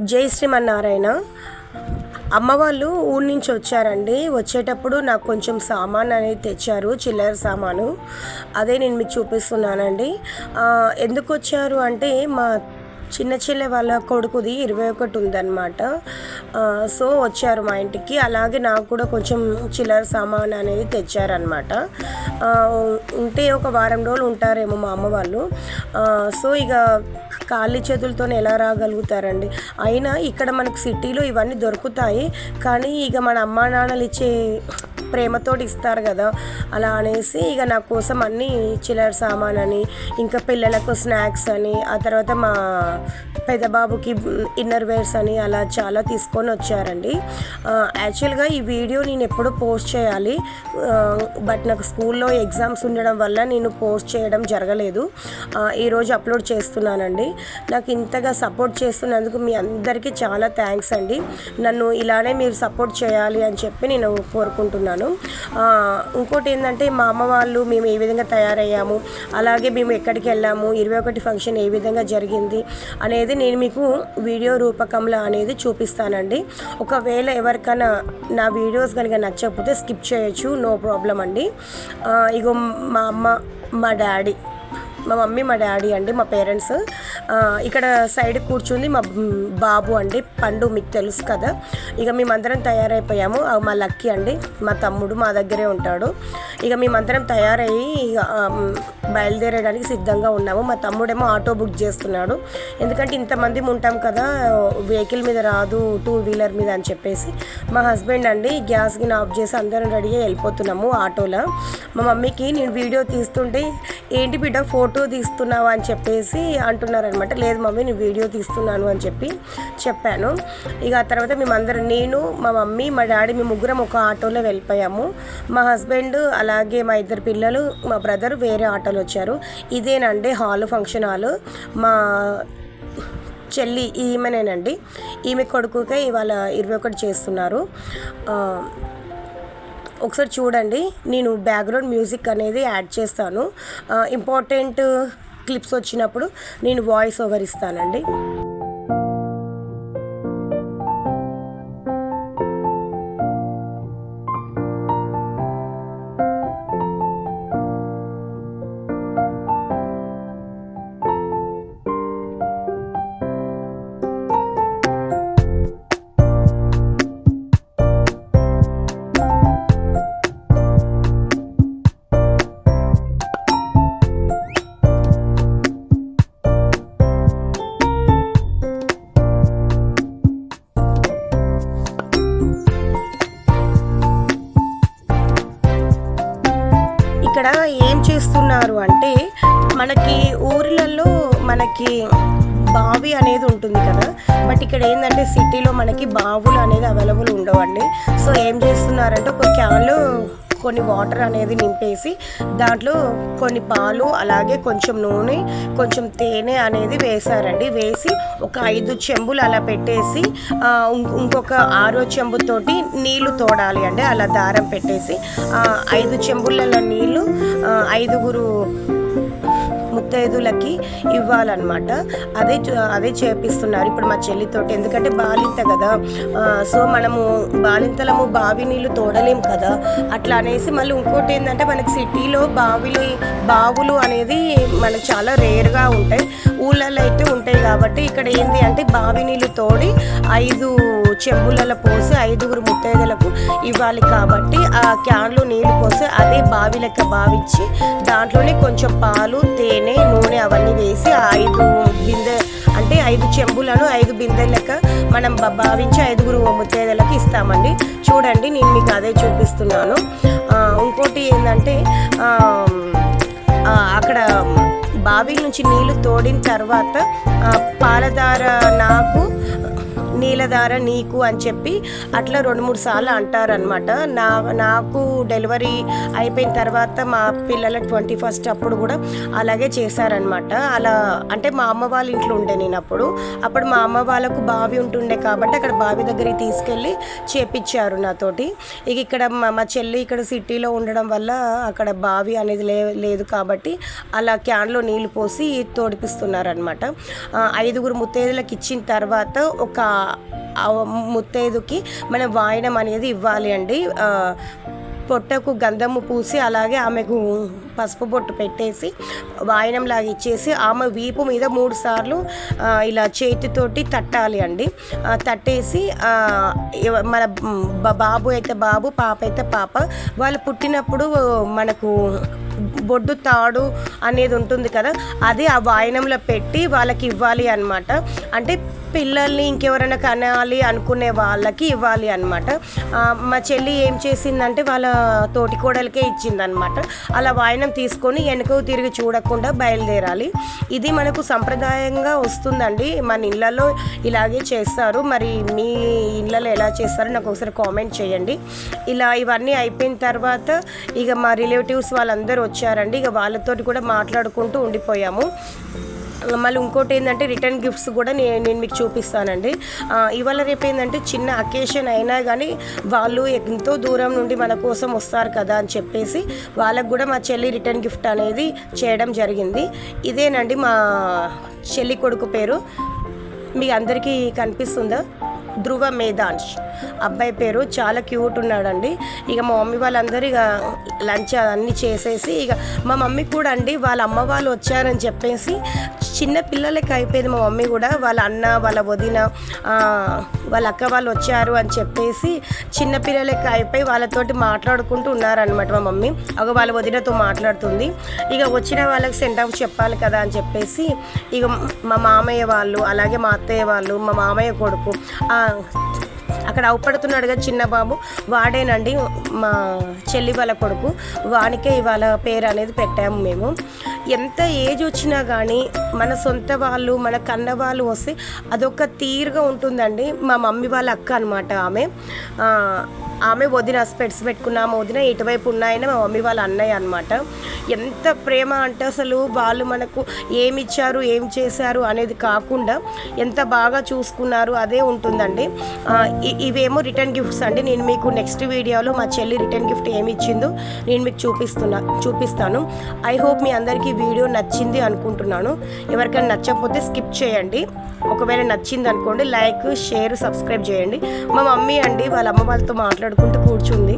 జై శ్రీమన్నారాయణ. అమ్మవాళ్ళు ఊరి నుంచి వచ్చారండి. వచ్చేటప్పుడు నాకు కొంచెం సామాన్ అనేది తెచ్చారు చిల్లర సామాను. అదే నేను మీకు చూపిస్తున్నానండి. ఎందుకు వచ్చారు అంటే మా చిన్న చెల్లె వాళ్ళ కొడుకుది ఇరవై ఒకటి ఉందన్నమాట. సో వచ్చారు మా ఇంటికి. అలాగే నాకు కూడా కొంచెం చిల్లర సామాన్ అనేది తెచ్చారనమాట ఉంటే ఒక వారం రోజులు ఉంటారేమో మా అమ్మ వాళ్ళు. సో ఇక ఖాళీ చేతులతో ఎలా రాగలుగుతారండి? అయినా ఇక్కడ మనకు సిటీలో ఇవన్నీ దొరుకుతాయి. కానీ ఇక మన అమ్మా నాన్నలు ఇచ్చే ప్రేమతోటి ఇస్తారు కదా. అలా అనేసి ఇక నా కోసం అన్ని చిల్లర సామాన్ అని ఇంకా పిల్లలకు స్నాక్స్ అని ఆ తర్వాత మా పెద్దబాబుకి ఇన్నర్ వేర్స్ అని అలా చాలా తీసుకొని వచ్చారండి. యాక్చువల్గా ఈ వీడియో నేను ఎప్పుడూ పోస్ట్ చేయాలి. బట్ నాకు స్కూల్లో ఎగ్జామ్స్ ఉండడం వల్ల నేను పోస్ట్ చేయడం జరగలేదు. ఈరోజు అప్లోడ్ చేస్తున్నానండి. నాకు ఇంతగా సపోర్ట్ చేస్తున్నందుకు మీ అందరికీ చాలా థ్యాంక్స్ అండి. నన్ను ఇలానే మీరు సపోర్ట్ చేయాలి అని చెప్పి నేను కోరుకుంటున్నాను. ఆ, ఇంకోటి ఏంటంటే మా అమ్మ వాళ్ళు మేము ఏ విధంగా తయారయ్యాము అలాగే మేము ఎక్కడికి వెళ్ళాము ఇరవై ఒకటి ఫంక్షన్ ఏ విధంగా జరిగింది అనేది నేను మీకు వీడియో రూపకంలో అనేది చూపిస్తానండి. ఒకవేళ ఎవరికైనా నా వీడియోస్ కనుక నచ్చకపోతే స్కిప్ చేయొచ్చు నో ప్రాబ్లం అండి. ఇగో మా అమ్మ మా డాడీ మా మమ్మీ మా డాడీ అండి మా పేరెంట్స్. ఇక్కడ సైడ్ కూర్చుంది మా బాబు అండి పండు మీకు తెలుసు కదా. ఇక మేమందరం తయారైపోయాము. మా లక్కీ అండి మా తమ్ముడు మా దగ్గరే ఉంటాడు. ఇక మేమందరం తయారయ్యి ఇక బయలుదేరడానికి సిద్ధంగా ఉన్నాము. మా తమ్ముడేమో ఆటో బుక్ చేస్తున్నాడు. ఎందుకంటే ఇంతమంది ఉంటాం కదా వెహికల్ మీద రాదు టూ వీలర్ మీద అని చెప్పేసి. మా హస్బెండ్ అండి గ్యాస్ గిన ఆఫ్ చేసి అందరం రెడీగా వెళ్ళిపోతున్నాము ఆటోలో. మా మమ్మీకి నేను వీడియో తీస్తుంటే ఏంటి బిడ్డ ఫోటో తీస్తున్నావా అని చెప్పేసి అంటున్నారనమాట. లేదు మమ్మీ నేను వీడియో తీస్తున్నాను అని చెప్పి చెప్పాను. ఇక ఆ తర్వాత మేమందరం నేను మా మమ్మీ మా డాడీ మేము ముగ్గురం ఒక ఆటోలో వెళ్ళిపోయాము. మా హస్బెండ్ అలాగే మా ఇద్దరు పిల్లలు మా బ్రదర్ వేరే ఆటోలో వచ్చారు. ఇదేనండి హాల్ ఫంక్షన్ హాల్. మా చెల్లి ఈమెనేనండి. ఈమె కొడుకుకే ఇవాళ ఇరవై ఒకటి చేస్తున్నారు. ఒకసారి చూడండి. నేను బ్యాక్గ్రౌండ్ మ్యూజిక్ అనేది యాడ్ చేస్తాను. ఇంపార్టెంట్ క్లిప్స్ వచ్చినప్పుడు నేను వాయిస్ ఓవర్ ఇస్తానండి. ఇక్కడ ఏం చేస్తున్నారు అంటే మనకి ఊర్లలో మనకి బావి అనేది ఉంటుంది కదా. బట్ ఇక్కడ ఏంటంటే సిటీలో మనకి బావులు అనేది అవైలబుల్ ఉండవండి. సో ఏం చేస్తున్నారంటే ఒక క్యాన్లో కొన్ని వాటర్ అనేది నింపేసి దాంట్లో కొన్ని పాలు అలాగే కొంచెం నూనె కొంచెం తేనె అనేది వేశారండి. వేసి ఒక ఐదు చెంబులు అలా పెట్టేసి ఇంకొక ఆరో చెంబుతోటి నీళ్ళు తోడాలి అండి. అలా దారం పెట్టేసి ఐదు చెంబులలో నీళ్ళు ఐదుగురు ముత్తైదులకి ఇవ్వాలన్నమాట. అదే అదే చేపిస్తున్నారు ఇప్పుడు మా చెల్లితోటి. ఎందుకంటే బాలింత కదా. సో మనము బాలింతలము బావి నీళ్ళు తోడలేం కదా. అట్లా అనేసి మళ్ళీ ఇంకోటి ఏంటంటే మనకి సిటీలో బావిలు బావులు అనేది మనకు చాలా రేర్గా ఉంటాయి. ఊళ్ళలో అయితే ఉంటాయి కాబట్టి ఇక్కడ ఏంటి అంటే బావి నీళ్ళు తోడి ఐదు చెంబులలో పోసి ఐదుగురు ముత్తైదులకు ఇవ్వాలి కాబట్టి ఆ క్యాన్లో నీళ్ళు పోసి అదే బావి లెక్క భావించి దాంట్లోనే కొంచెం పాలు తేనె నూనె అవన్నీ వేసి ఆ ఐదు బిందె అంటే ఐదు చెంబులను ఐదు బిందె లెక్క మనం భావించి ఐదుగురు ముత్తైదులకు ఇస్తామండి. చూడండి నేను మీకు అదే చూపిస్తున్నాను. ఇంకోటి ఏంటంటే అక్కడ బావి నుంచి నీళ్ళు తోడిన తర్వాత పాలదార పాలధార నాకు నీలధార నీకు అని చెప్పి అట్లా రెండు మూడు సార్లు అంటారనమాట నా నాకు డెలివరీ అయిపోయిన తర్వాత మా పిల్లల ట్వంటీ ఫస్ట్ అప్పుడు కూడా అలాగే చేశారనమాట అలా అంటే మా అమ్మ వాళ్ళ ఇంట్లో ఉండే నేను అప్పుడు. అప్పుడు మా అమ్మ వాళ్ళకు బావి ఉంటుండే కాబట్టి అక్కడ బావి దగ్గరికి తీసుకెళ్ళి చేపించారు నాతోటి. ఇక ఇక్కడ మా మా చెల్లి ఇక్కడ సిటీలో ఉండడం వల్ల అక్కడ బావి అనేది లే లేదు కాబట్టి అలా క్యాన్లో నీళ్ళు పోసి తోడిపిస్తున్నారనమాట ఐదుగురు ముత్తైదులకు ఇచ్చిన తర్వాత ఒక ముత్తైదుకి మనం వాయనం అనేది ఇవ్వాలి అండి. పొట్టకు గంధము పూసి అలాగే ఆమెకు పసుపు బొట్టు పెట్టేసి వాయనంలాగా ఇచ్చేసి ఆమె వీపు మీద మూడు సార్లు ఇలా చేతితోటి తట్టాలి అండి. తట్టేసి మన బాబు అయితే బాబు పాప అయితే పాప వాళ్ళు పుట్టినప్పుడు మనకు బొడ్డు తాడు అనేది ఉంటుంది కదా అది ఆ వాయనంలో పెట్టి వాళ్ళకి ఇవ్వాలి అనమాట అంటే పిల్లల్ని ఇంకెవరైనా కనాలి అనుకునే వాళ్ళకి ఇవ్వాలి అనమాట మా చెల్లి ఏం చేసిందంటే వాళ్ళ తోటి కోడలకే ఇచ్చిందనమాట అలా వాయనం తీసుకొని వెనుక తిరిగి చూడకుండా బయలుదేరాలి. ఇది మనకు సంప్రదాయంగా వస్తుందండి. మన ఇళ్ళలో ఇలాగే చేస్తారు. మరి మీ ఇళ్ళలో ఎలా చేస్తారో నాకు ఒకసారి కామెంట్ చేయండి. ఇలా ఇవన్నీ అయిపోయిన తర్వాత ఇక మా రిలేటివ్స్ వాళ్ళందరూ వచ్చారండి. ఇక వాళ్ళతోటి కూడా మాట్లాడుకుంటూ ఉండిపోయాము. మళ్ళీ ఇంకోటి ఏంటంటే రిటర్న్ గిఫ్ట్స్ కూడా నేను నేను మీకు చూపిస్తానండి. ఇవాళ రేపు ఏంటంటే చిన్న అకేషన్ అయినా కానీ వాళ్ళు ఎంతో దూరం నుండి మన కోసం వస్తారు కదా అని చెప్పేసి వాళ్ళకు కూడా మా చెల్లి రిటర్న్ గిఫ్ట్ అనేది చేయడం జరిగింది. ఇదేనండి మా చెల్లి కొడుకు పేరు. మీ అందరికీ కనిపిస్తుందా? ధ్రువ మేధాన్ష్ అబ్బాయి పేరు చాలా క్యూట్ ఉన్నాడండి. ఇక మా మమ్మీ వాళ్ళందరూ ఇక లంచ్ అన్నీ చేసేసి ఇక మా మమ్మీ కూడా అండి వాళ్ళ అమ్మ వాళ్ళు వచ్చారని చెప్పేసి చిన్న పిల్లలకి అయిపోయింది మా మమ్మీ కూడా. వాళ్ళ అన్న వాళ్ళ వదిన వాళ్ళ అక్క వాళ్ళు వచ్చారు అని చెప్పేసి చిన్న పిల్లలకి అయిపోయి వాళ్ళతోటి మాట్లాడుకుంటూ ఉన్నారనమాట మా మమ్మీ. ఒక వాళ్ళ వదినతో మాట్లాడుతుంది. ఇక వచ్చిన వాళ్ళకి సెంట్ ఆఫ్ చెప్పాలి కదా అని చెప్పేసి ఇక మా మామయ్య వాళ్ళు అలాగే మా అత్తయ్య వాళ్ళు మా మామయ్య కొడుకు అక్కడ అవుపడుతున్నాడు కదా చిన్న బాబు వాడేనండి మా చెల్లి వాళ్ళ కొడుకు. వానికే ఇవాళ పేరు అనేది పెట్టాము మేము. ఎంత ఏజ్ వచ్చినా కానీ మన సొంత వాళ్ళు మన కన్న వాళ్ళు వస్తే అదొక తీరుగా ఉంటుందండి. మా మమ్మీ వాళ్ళ అక్క అనమాట ఆమె. ఆమె వదిన స్పెట్స్ పెట్టుకున్నాము. వదిన ఇటువైపు ఉన్నాయని మా మమ్మీ వాళ్ళ అన్నయ్య అనమాట ఎంత ప్రేమ అంటే అసలు వాళ్ళు మనకు ఏమి ఇచ్చారు ఏం చేశారు అనేది కాకుండా ఎంత బాగా చూసుకున్నారు అదే ఉంటుందండి. ఇవేమో రిటర్న్ గిఫ్ట్స్ అండి. నేను మీకు నెక్స్ట్ వీడియోలో మా చెల్లి రిటర్న్ గిఫ్ట్ ఏమి ఇచ్చిందో నేను మీకు చూపిస్తున్నా చూపిస్తాను. ఐ హోప్ మీ అందరికీ వీడియో నచ్చింది అనుకుంటున్నాను. ఎవరికైనా నచ్చకపోతే స్కిప్ చేయండి. ఒకవేళ నచ్చింది అనుకోండి లైక్ షేర్ సబ్స్క్రైబ్ చేయండి. మా మమ్మీ అండి వాళ్ళ అమ్మ వాళ్ళతో మాట్లాడుకుంటూ కూర్చుంది.